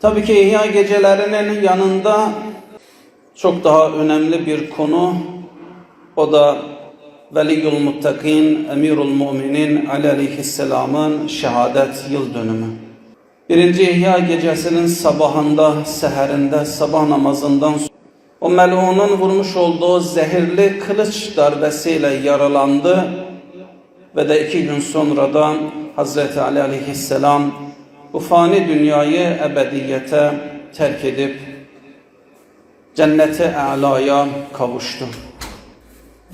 Tabii ki İhya gecelerinin yanında çok daha önemli bir konu o da Veliyul Muttakin, Emirul Müminin Aleyhisselam'ın şehadet yıl dönümü. Birinci İhya gecesinin sabahında, seherinde, sabah namazından sonra o melunun vurmuş olduğu zehirli kılıç darbesiyle yaralandı ve de iki gün sonradan Hazreti Ali Aleyhisselam bu fani dünyayı ebediyete terk edip cennete alaya kavuştu.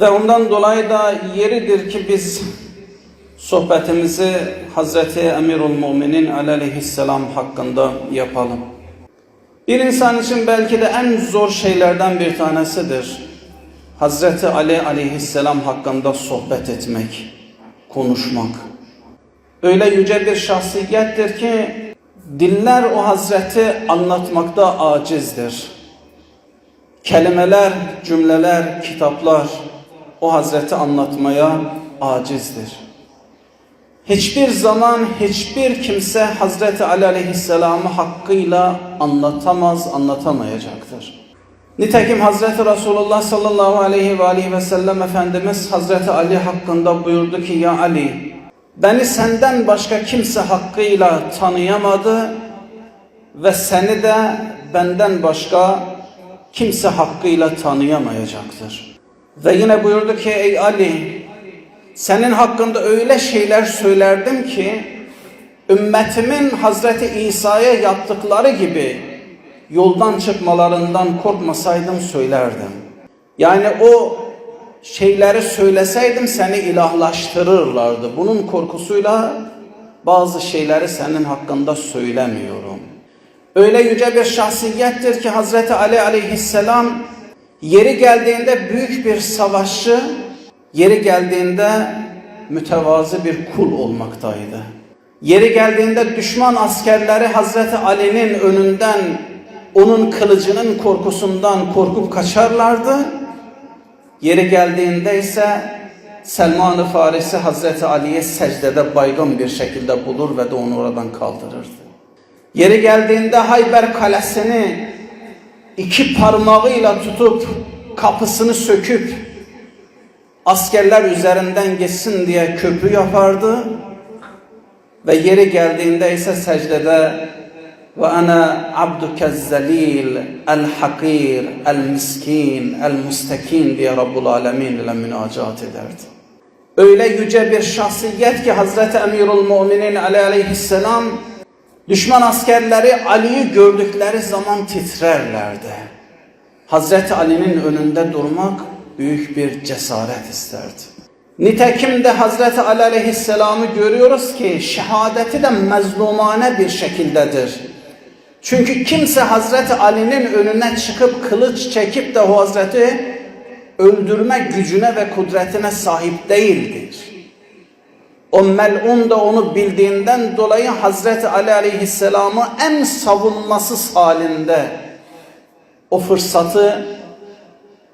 Ve ondan dolayı da yeridir ki biz sohbetimizi Hazreti Emirul Müminin Aleyhisselam hakkında yapalım. Bir insan için belki de en zor şeylerden bir tanesidir. Hazreti Ali Aleyhisselam hakkında sohbet etmek, konuşmak. Öyle yüce bir şahsiyettir ki diller o Hazreti anlatmakta acizdir. Kelimeler, cümleler, kitaplar o Hazreti anlatmaya acizdir. Hiçbir zaman hiçbir kimse Hazreti Ali Aleyhisselam'ı hakkıyla anlatamaz, anlatamayacaktır. Nitekim Hazreti Resulullah sallallahu aleyhi ve aleyhi ve sellem Efendimiz Hazreti Ali hakkında buyurdu ki ya Ali beni senden başka kimse hakkıyla tanıyamadı ve seni de benden başka kimse hakkıyla tanıyamayacaktır. Ve yine buyurdu ki ey Ali senin hakkında öyle şeyler söylerdim ki ümmetimin Hazreti İsa'ya yaptıkları gibi yoldan çıkmalarından korkmasaydım söylerdim. Yani o şeyleri söyleseydim seni ilahlaştırırlardı. Bunun korkusuyla bazı şeyleri senin hakkında söylemiyorum. Öyle yüce bir şahsiyettir ki Hazreti Ali aleyhisselam yeri geldiğinde büyük bir savaşçı, yeri geldiğinde mütevazi bir kul olmaktaydı. Yeri geldiğinde düşman askerleri Hazreti Ali'nin önünden onun kılıcının korkusundan korkup kaçarlardı. Yeri geldiğinde ise Selman-ı Farisi Hazreti Ali'ye secdede baygın bir şekilde bulur ve de onu oradan kaldırırdı. Yeri geldiğinde Hayber Kalesi'ni iki parmağıyla tutup kapısını söküp askerler üzerinden geçsin diye köprü yapardı. Ve yeri geldiğinde ise secdede el hakir el miskin el mustakin diye Rabbul Alemin ile münacat ederdi. Öyle yüce bir şahsiyet ki Hazreti Emirul Müminin Ali aleyhisselam düşman askerleri Ali'yi gördükleri zaman titrerlerdi. Hazreti Ali'nin önünde durmak büyük bir cesaret isterdi. Nitekim de Hazreti Ali Aleyhisselam'ı görüyoruz ki şehadeti de mezlumane bir şekildedir. Çünkü kimse Hazreti Ali'nin önüne çıkıp kılıç çekip de o Hazreti öldürme gücüne ve kudretine sahip değildir. O melun da onu bildiğinden dolayı Hazreti Ali Aleyhisselam'ı en savunmasız halinde o fırsatı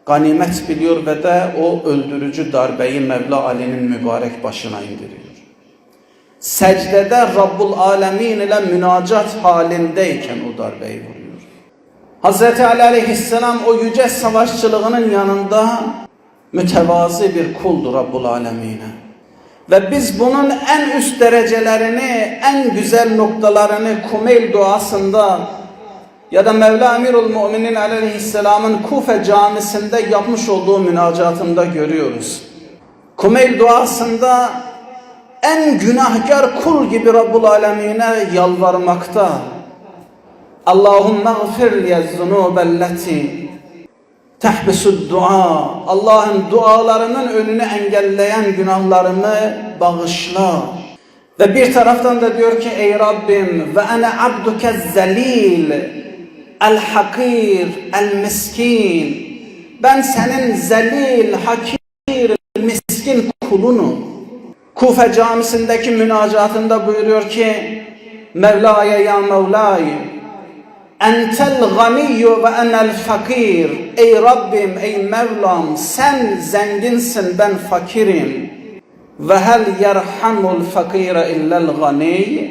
ganimet biliyor ve de o öldürücü darbeyi Mevla Ali'nin mübarek başına indiriyor. Secdede Rabbul Alemin ile münacat halindeyken o darbeyi vuruyor. Hz. Ali Aleyhisselam o yüce savaşçılığının yanında mütevazi bir kuldur Rabbul Alemin'e. Ve biz bunun en üst derecelerini, en güzel noktalarını Kumeyl duasında ya da Mevla Emirul Müminin Aleyhisselam'ın Kufe camisinde yapmış olduğu münacatında görüyoruz. Kumeyl duasında en günahkar kul gibi Rabbul Alemine yalvarmakta. Allahümme gfir liye zunubelleti tehbisud dua. Allah'ın dualarının önünü engelleyen günahlarımı bağışla. Ve bir taraftan da diyor ki ey Rabbim ve ene abduke zelil el hakir el miskin. Ben senin zelil, hakir, miskin kulunum. Kufe camisindeki münacatında buyuruyor ki Mevla'ya ya Mevla'yı Entel ganiyyu ve enel fakir Ey Rabbim, ey Mevlam sen zenginsin ben fakirim ve hel yerhamul fakire illel gani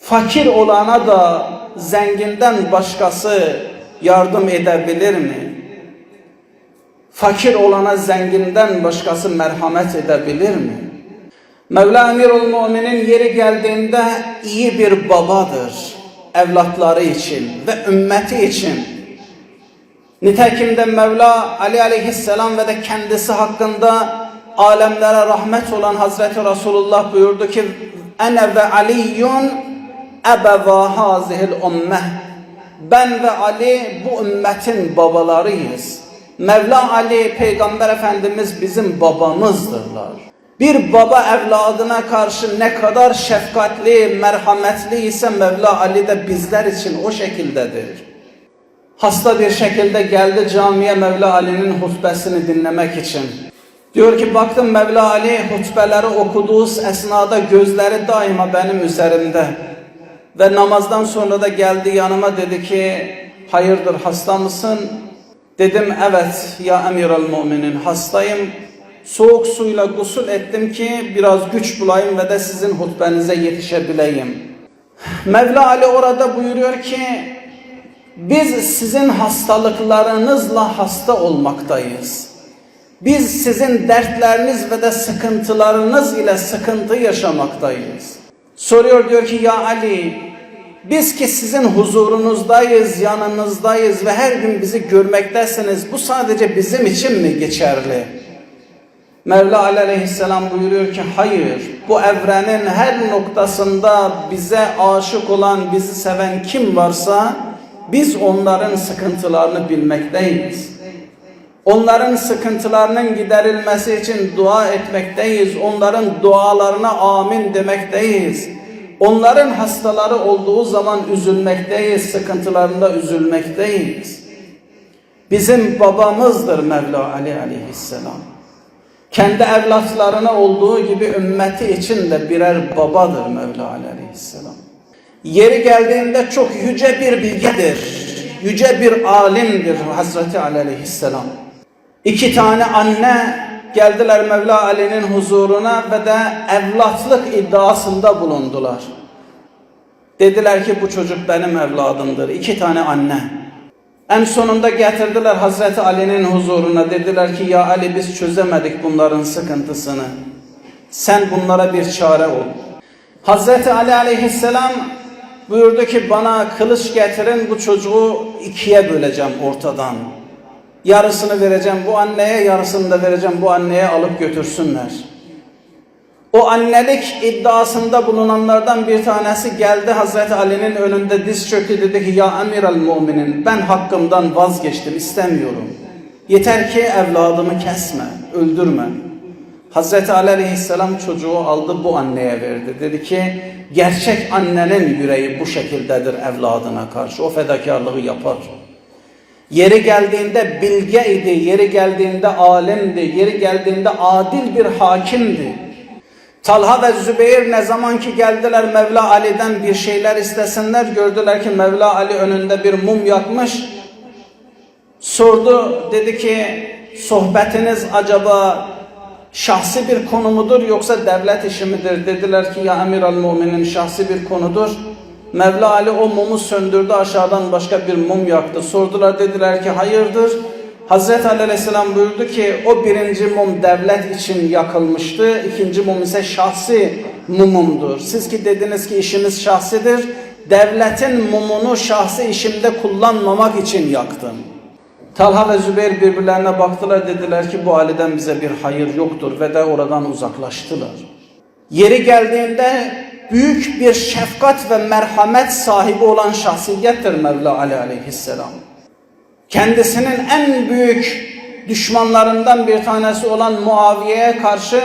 fakir olana da zenginden başkası yardım edebilir mi? Fakir olana zenginden başkası merhamet edebilir mi? Mevla Emirul Müminin yeri geldiğinde iyi bir babadır evlatları için ve ümmeti için. Nitekim de Mevla Ali aleyhisselam ve de kendisi hakkında alemlere rahmet olan Hazreti Resulullah buyurdu ki Ene ve Aliyyun ebeva hazihil ümmeh Ben ve Ali bu ümmetin babalarıyız. Mevla Ali Peygamber Efendimiz bizim babamızdırlar. Bir baba evladına karşı ne kadar şefkatli, merhametli ise Mevla Ali de bizler için o şekildedir. Hasta bir şekilde geldi camiye Mevla Ali'nin hutbesini dinlemek için. Diyor ki baktım Mevla Ali hutbeleri okuduğu esnada gözleri daima benim üzerimde. Ve namazdan sonra da geldi yanıma dedi ki hayırdır hasta mısın? Dedim evet ya emiral müminin hastayım. Soğuk suyla gusül ettim ki biraz güç bulayım ve de sizin hutbenize yetişebileyim. Mevla Ali orada buyuruyor ki biz sizin hastalıklarınızla hasta olmaktayız. Biz sizin dertleriniz ve de sıkıntılarınız ile sıkıntı yaşamaktayız. Soruyor diyor ki ya Ali biz ki sizin huzurunuzdayız, yanınızdayız ve her gün bizi görmektesiniz. Bu sadece bizim için mi geçerli? Mevla aleyhisselam buyuruyor ki hayır bu evrenin her noktasında bize aşık olan, bizi seven kim varsa biz onların sıkıntılarını bilmekteyiz. Onların sıkıntılarının giderilmesi için dua etmekteyiz. Onların dualarına amin demekteyiz. Onların hastaları olduğu zaman üzülmekteyiz, sıkıntılarında üzülmekteyiz. Bizim babamızdır Mevla Ali aleyhisselam. Kendi evlatlarına olduğu gibi ümmeti için de birer babadır Mevla aleyhisselam. Yeri geldiğinde çok yüce bir bilgedir. Yüce bir alimdir Hazreti Ali aleyhisselam. İki tane anne geldiler Mevla Ali'nin huzuruna ve de evlatlık iddiasında bulundular. Dediler ki bu çocuk benim evladımdır. İki tane anne. En sonunda getirdiler Hazreti Ali'nin huzuruna. Dediler ki ya Ali biz çözemedik bunların sıkıntısını. Sen bunlara bir çare ol. Hazreti Ali aleyhisselam buyurdu ki bana kılıç getirin bu çocuğu ikiye böleceğim ortadan. Yarısını vereceğim bu anneye, yarısını da vereceğim bu anneye alıp götürsünler. O annelik iddiasında bulunanlardan bir tanesi geldi Hazreti Ali'nin önünde diz çöktü dedi ki ya emiral müminin ben hakkımdan vazgeçtim istemiyorum. Yeter ki evladımı kesme, öldürme. Hazreti Ali Aleyhisselam çocuğu aldı bu anneye verdi. Dedi ki gerçek annenin yüreği bu şekildedir evladına karşı. O fedakarlığı yapar. Yeri geldiğinde bilgeydi, yeri geldiğinde alimdi, yeri geldiğinde adil bir hakimdi. Talha ve Zübeyir ne zaman ki geldiler Mevla Ali'den bir şeyler istesinler gördüler ki Mevla Ali önünde bir mum yakmış. Sordu dedi ki sohbetiniz acaba şahsi bir konu mudur yoksa devlet işi midir? Dediler ki ya emir al müminin şahsi bir konudur. Mevla Ali o mumu söndürdü aşağıdan başka bir mum yaktı. Sordular dediler ki hayırdır? Hazreti Ali Aleyhisselam buyurdu ki o birinci mum devlet için yakılmıştı. ikinci mum ise şahsi mumumdur. Siz ki dediniz ki işimiz şahsidir. Devletin mumunu şahsi işimde kullanmamak için yaktım. Talha ve Zübeyir birbirlerine baktılar dediler ki bu Ali'den bize bir hayır yoktur ve de oradan uzaklaştılar. Yeri geldiğinde büyük bir şefkat ve merhamet sahibi olan şahsiyettir Mevla Ali aleyhisselam. Kendisinin en büyük düşmanlarından bir tanesi olan Muaviye'ye karşı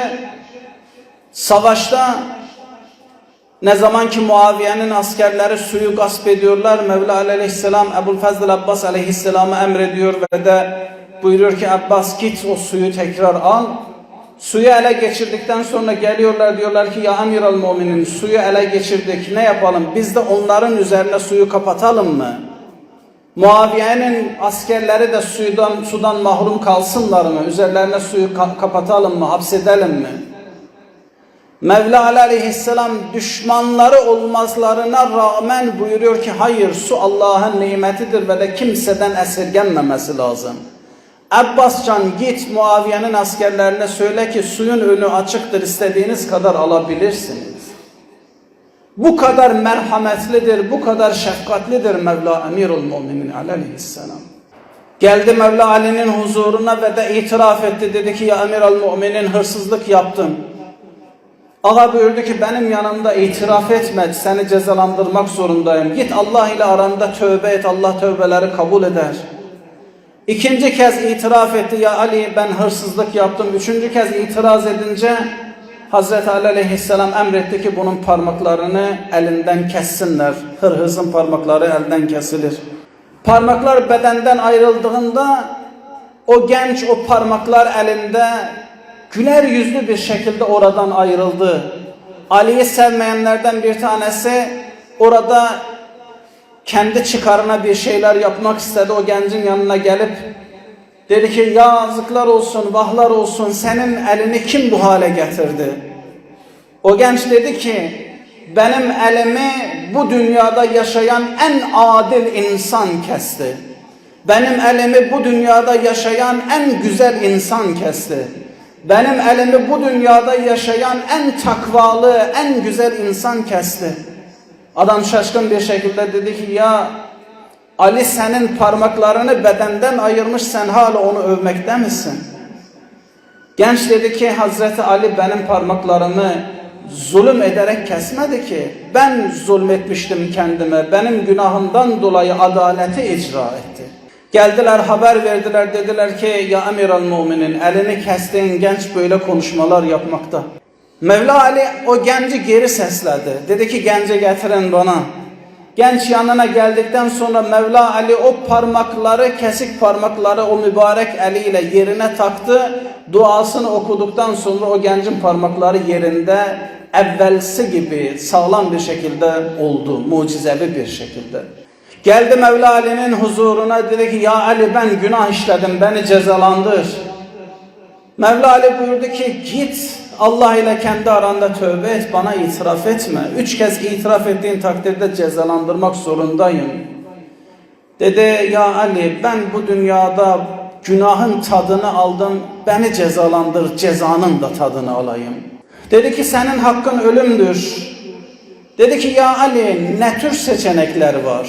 savaşta ne zaman ki Muaviye'nin askerleri suyu gasp ediyorlar, Mevla aleyhisselam Ebu'l Fazıl Abbas aleyhisselamı emrediyor ve de buyuruyor ki Abbas git o suyu tekrar al. Suyu ele geçirdikten sonra geliyorlar diyorlar ki ya amiral müminin suyu ele geçirdik ne yapalım biz de onların üzerine suyu kapatalım mı? Muaviye'nin askerleri de sudan, sudan mahrum kalsınlar mı? Üzerlerine suyu ka kapatalım mı? Hapsedelim mi? Mevla aleyhisselam düşmanları olmazlarına rağmen buyuruyor ki hayır su Allah'ın nimetidir ve de kimseden esirgenmemesi lazım. Abbascan git Muaviye'nin askerlerine söyle ki suyun önü açıktır istediğiniz kadar alabilirsiniz. Bu kadar merhametlidir, bu kadar şefkatlidir Mevla Emirul Müminin aleyhisselam. Geldi Mevla Ali'nin huzuruna ve de itiraf etti. Dedi ki ya Emirul Müminin hırsızlık yaptım. Ağa buyurdu ki benim yanımda itiraf etme seni cezalandırmak zorundayım. Git Allah ile aranda tövbe et Allah tövbeleri kabul eder. İkinci kez itiraf etti ya Ali ben hırsızlık yaptım. Üçüncü kez itiraz edince Hazreti Ali aleyhisselam emretti ki bunun parmaklarını elinden kessinler. Hırhızın parmakları elden kesilir. Parmaklar bedenden ayrıldığında o genç o parmaklar elinde güler yüzlü bir şekilde oradan ayrıldı. Ali'yi sevmeyenlerden bir tanesi orada kendi çıkarına bir şeyler yapmak istedi. O gencin yanına gelip dedi ki yazıklar olsun, vahlar olsun senin elini kim bu hale getirdi? O genç dedi ki benim elimi bu dünyada yaşayan en adil insan kesti. Benim elimi bu dünyada yaşayan en güzel insan kesti. Benim elimi bu dünyada yaşayan en takvalı, en güzel insan kesti. Adam şaşkın bir şekilde dedi ki ya Ali senin parmaklarını bedenden ayırmış sen hala onu övmekte misin? Genç dedi ki Hazreti Ali benim parmaklarımı zulüm ederek kesmedi ki. Ben zulmetmiştim kendime. Benim günahımdan dolayı adaleti icra etti. Geldiler haber verdiler dediler ki ya emir al müminin elini kestiğin genç böyle konuşmalar yapmakta. Mevla Ali o genci geri sesledi. Dedi ki gence getirin bana. Genç yanına geldikten sonra Mevla Ali o parmakları, kesik parmakları o mübarek eliyle yerine taktı. Duasını okuduktan sonra o gencin parmakları yerinde evvelsi gibi sağlam bir şekilde oldu. Mucizevi bir şekilde. Geldi Mevla Ali'nin huzuruna dedi ki ya Ali ben günah işledim beni cezalandır. Mevla Ali buyurdu ki git Allah ile kendi aranda tövbe et bana itiraf etme. Üç kez itiraf ettiğin takdirde cezalandırmak zorundayım. Dedi ya Ali ben bu dünyada günahın tadını aldım beni cezalandır cezanın da tadını alayım. Dedi ki senin hakkın ölümdür. Dedi ki ya Ali ne tür seçenekler var?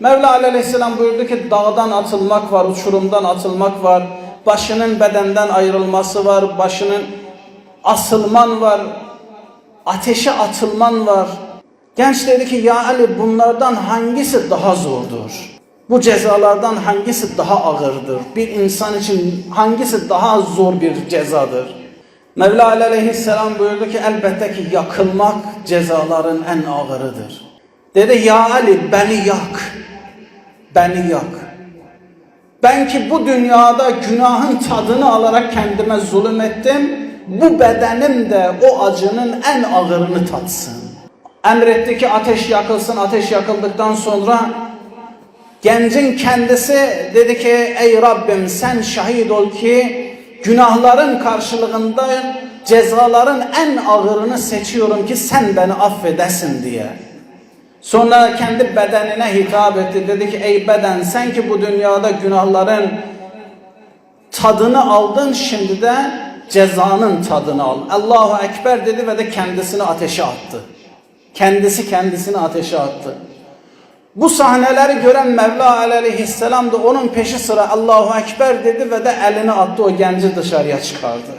Mevla Aleyhisselam buyurdu ki dağdan atılmak var, uçurumdan atılmak var, başının bedenden ayrılması var, başının asılman var, ateşe atılman var. Genç dedi ki ya Ali bunlardan hangisi daha zordur? Bu cezalardan hangisi daha ağırdır? Bir insan için hangisi daha zor bir cezadır? Mevla aleyhisselam buyurdu ki elbette ki yakılmak cezaların en ağırıdır. Dedi ya Ali beni yak. Beni yak. Ben ki bu dünyada günahın tadını alarak kendime zulüm ettim. Bu bedenim de o acının en ağırını tatsın. Emretti ki ateş yakılsın. Ateş yakıldıktan sonra gencin kendisi dedi ki ey Rabbim sen şahit ol ki günahların karşılığında cezaların en ağırını seçiyorum ki sen beni affedesin diye. Sonra kendi bedenine hitap etti. Dedi ki ey beden sen ki bu dünyada günahların tadını aldın şimdi de cezanın tadını al. Allahu Ekber dedi ve de kendisini ateşe attı. Kendisi kendisini ateşe attı. Bu sahneleri gören Mevla aleyhisselam da onun peşi sıra Allahu Ekber dedi ve de elini attı o genci dışarıya çıkardı.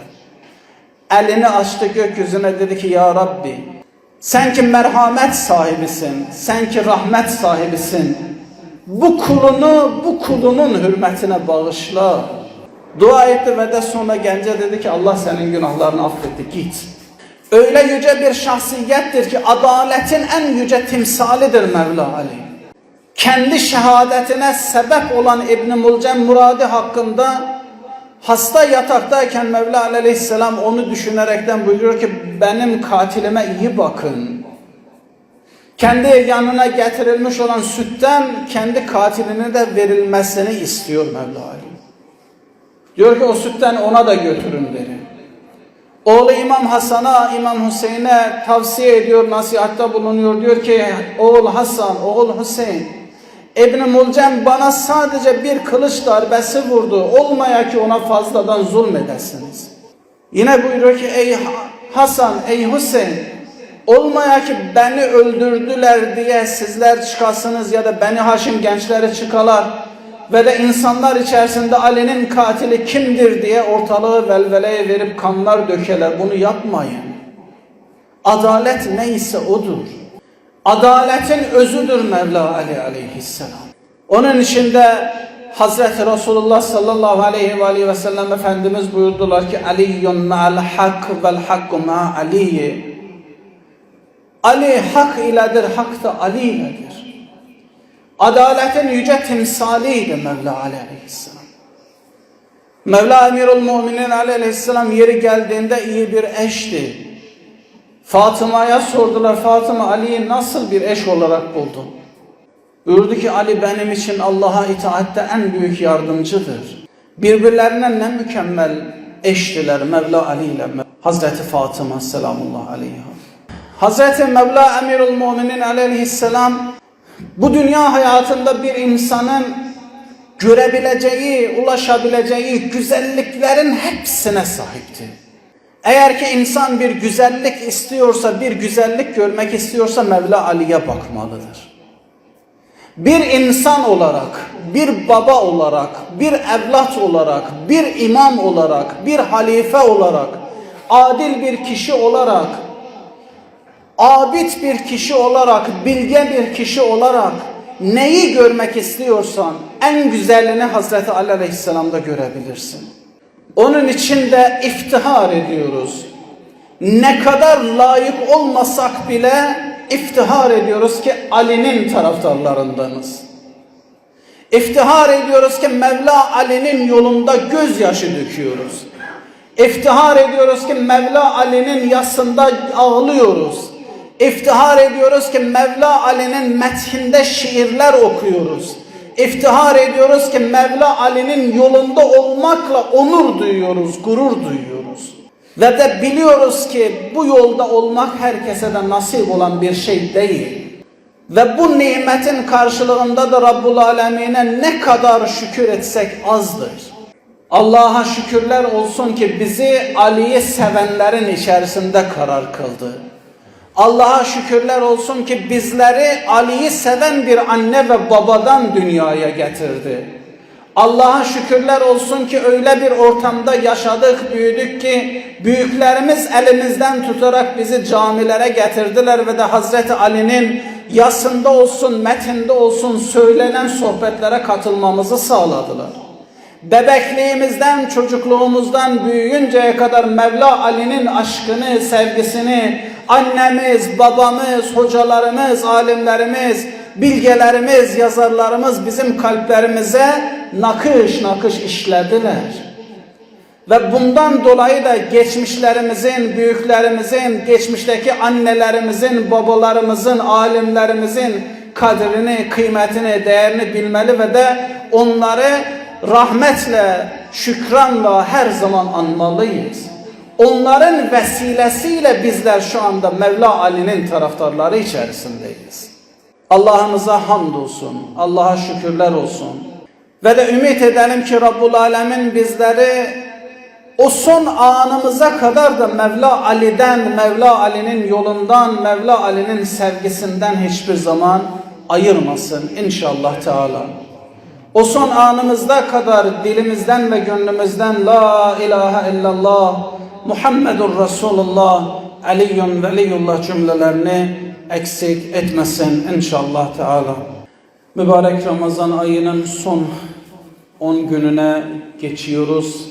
Elini açtı gökyüzüne dedi ki ya Rabbi sen ki merhamet sahibisin, sen ki rahmet sahibisin. Bu kulunu bu kulunun hürmetine bağışla. Dua etti ve de sonra gence dedi ki Allah senin günahlarını affetti git. Öyle yüce bir şahsiyettir ki adaletin en yüce timsalidir Mevla Ali kendi şehadetine sebep olan İbn Mulcem Muradi hakkında hasta yataktayken Mevla Aleyhisselam onu düşünerekten buyuruyor ki benim katilime iyi bakın. Kendi yanına getirilmiş olan sütten kendi katiline de verilmesini istiyor Mevla Ali. Diyor ki o sütten ona da götürün derin. Oğlu İmam Hasan'a, İmam Hüseyin'e tavsiye ediyor, nasihatta bulunuyor. Diyor ki oğul Hasan, oğul Hüseyin. İbn-i Mulcem bana sadece bir kılıç darbesi vurdu. Olmaya ki ona fazladan zulmedesiniz. Yine buyuruyor ki ey Hasan, ey Hüseyin. Olmaya ki beni öldürdüler diye sizler çıkasınız ya da Beni Haşim gençleri çıkalar ve de insanlar içerisinde Ali'nin katili kimdir diye ortalığı velveleye verip kanlar dökeler. Bunu yapmayın. Adalet neyse odur. Adaletin özüdür Mevla Ali aleyhisselam. Onun içinde Hazreti Resulullah sallallahu aleyhi ve aleyhi ve sellem Efendimiz buyurdular ki Aliyyun ma'al hak vel hakku ma. Ali hak iledir, hak da Ali iledir. Adaletin yüce timsaliydi Mevla Ali aleyhisselam. Mevla Emirul Müminin Ali aleyhisselam yeri geldiğinde iyi bir eşti. Fatıma'ya sordular Fatıma Ali'yi nasıl bir eş olarak buldun? Buyurdu ki Ali benim için Allah'a itaatte en büyük yardımcıdır. Birbirlerine ne mükemmel eştiler Mevla Ali ile Hazreti Fatıma selamullah aleyha. Hazreti Mevla Emirul Müminin aleyhisselam bu dünya hayatında bir insanın görebileceği, ulaşabileceği güzelliklerin hepsine sahipti. Eğer ki insan bir güzellik istiyorsa, bir güzellik görmek istiyorsa Mevla Ali'ye bakmalıdır. Bir insan olarak, bir baba olarak, bir evlat olarak, bir imam olarak, bir halife olarak, adil bir kişi olarak, abid bir kişi olarak, bilge bir kişi olarak neyi görmek istiyorsan en güzelini Hazreti Ali Aleyhisselam'da görebilirsin. Onun için de iftihar ediyoruz. Ne kadar layık olmasak bile iftihar ediyoruz ki Ali'nin taraftarlarındanız. İftihar ediyoruz ki Mevla Ali'nin yolunda gözyaşı döküyoruz. İftihar ediyoruz ki Mevla Ali'nin yasında ağlıyoruz. İftihar ediyoruz ki Mevla Ali'nin methinde şiirler okuyoruz. İftihar ediyoruz ki Mevla Ali'nin yolunda olmakla onur duyuyoruz, gurur duyuyoruz. Ve de biliyoruz ki bu yolda olmak herkese de nasip olan bir şey değil. Ve bu nimetin karşılığında da Rabbul Alemin'e ne kadar şükür etsek azdır. Allah'a şükürler olsun ki bizi Ali'yi sevenlerin içerisinde karar kıldı. Allah'a şükürler olsun ki bizleri Ali'yi seven bir anne ve babadan dünyaya getirdi. Allah'a şükürler olsun ki öyle bir ortamda yaşadık, büyüdük ki büyüklerimiz elimizden tutarak bizi camilere getirdiler ve de Hazreti Ali'nin yasında olsun, metinde olsun söylenen sohbetlere katılmamızı sağladılar. Bebekliğimizden, çocukluğumuzdan büyüyünceye kadar Mevla Ali'nin aşkını, sevgisini annemiz, babamız, hocalarımız, alimlerimiz, bilgelerimiz, yazarlarımız bizim kalplerimize nakış nakış işlediler. Ve bundan dolayı da geçmişlerimizin, büyüklerimizin, geçmişteki annelerimizin, babalarımızın, alimlerimizin kadrini, kıymetini, değerini bilmeli ve de onları rahmetle, şükranla her zaman anmalıyız. Onların vesilesiyle bizler şu anda Mevla Ali'nin taraftarları içerisindeyiz. Allah'ımıza hamdolsun, Allah'a şükürler olsun. Ve de ümit edelim ki Rabbul Alemin bizleri o son anımıza kadar da Mevla Ali'den, Mevla Ali'nin yolundan, Mevla Ali'nin sevgisinden hiçbir zaman ayırmasın inşallah Teala. O son anımızda kadar dilimizden ve gönlümüzden La ilahe illallah Muhammedur Resulullah Aliyyun Veliyullah cümlelerini eksik etmesin inşallah Teala. Mübarek Ramazan ayının son 10 gününe geçiyoruz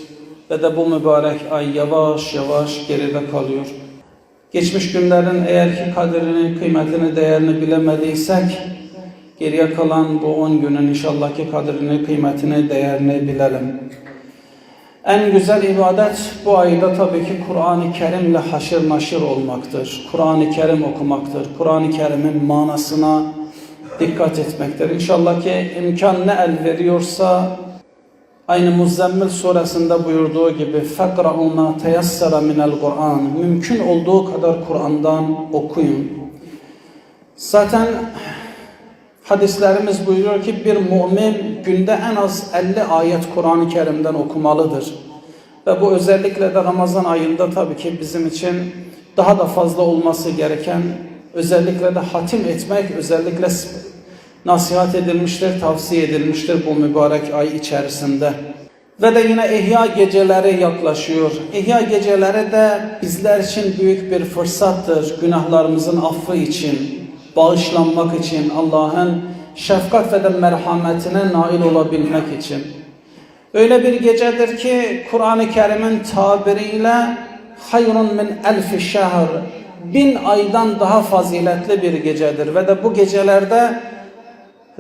ve de bu mübarek ay yavaş yavaş geride kalıyor. Geçmiş günlerin eğer ki kaderini, kıymetini, değerini bilemediysek geriye kalan bu 10 günün inşallah ki kadrini, kıymetini, değerini bilelim. En güzel ibadet bu ayda tabii ki Kur'an-ı Kerim'le haşır naşır olmaktır. Kur'an-ı Kerim okumaktır. Kur'an-ı Kerim'in manasına dikkat etmektir. İnşallah ki imkan ne el veriyorsa Aynı Muzzemmil suresinde buyurduğu gibi فَقْرَعُوا مَا تَيَسَّرَ مِنَ الْقُرْآنِ Mümkün olduğu kadar Kur'an'dan okuyun. Zaten hadislerimiz buyuruyor ki bir mümin günde en az 50 ayet Kur'an-ı Kerim'den okumalıdır. Ve bu özellikle de Ramazan ayında tabii ki bizim için daha da fazla olması gereken, özellikle de hatim etmek özellikle nasihat edilmiştir, tavsiye edilmiştir bu mübarek ay içerisinde. Ve de yine İhya geceleri yaklaşıyor. İhya geceleri de bizler için büyük bir fırsattır. Günahlarımızın affı için, bağışlanmak için, Allah'ın şefkat ve de merhametine nail olabilmek için. Öyle bir gecedir ki Kur'an-ı Kerim'in tabiriyle hayrun min elfi şehr bin aydan daha faziletli bir gecedir ve de bu gecelerde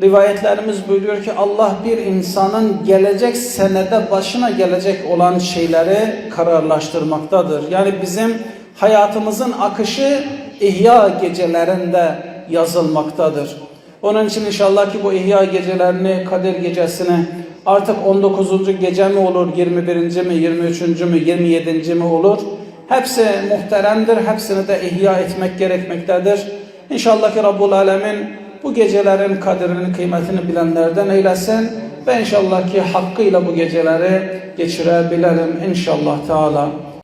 rivayetlerimiz buyuruyor ki Allah bir insanın gelecek senede başına gelecek olan şeyleri kararlaştırmaktadır. Yani bizim hayatımızın akışı ihya gecelerinde yazılmaktadır. Onun için inşallah ki bu ihya gecelerini, Kadir gecesini artık 19. gece mi olur, 21. mi, 23. mü, 27. mi olur? Hepsi muhteremdir. Hepsini de ihya etmek gerekmektedir. İnşallah ki Rabbul Alemin bu gecelerin kadrini, kıymetini bilenlerden eylesin. Ve inşallah ki hakkıyla bu geceleri geçirebilirim inşallah Teala.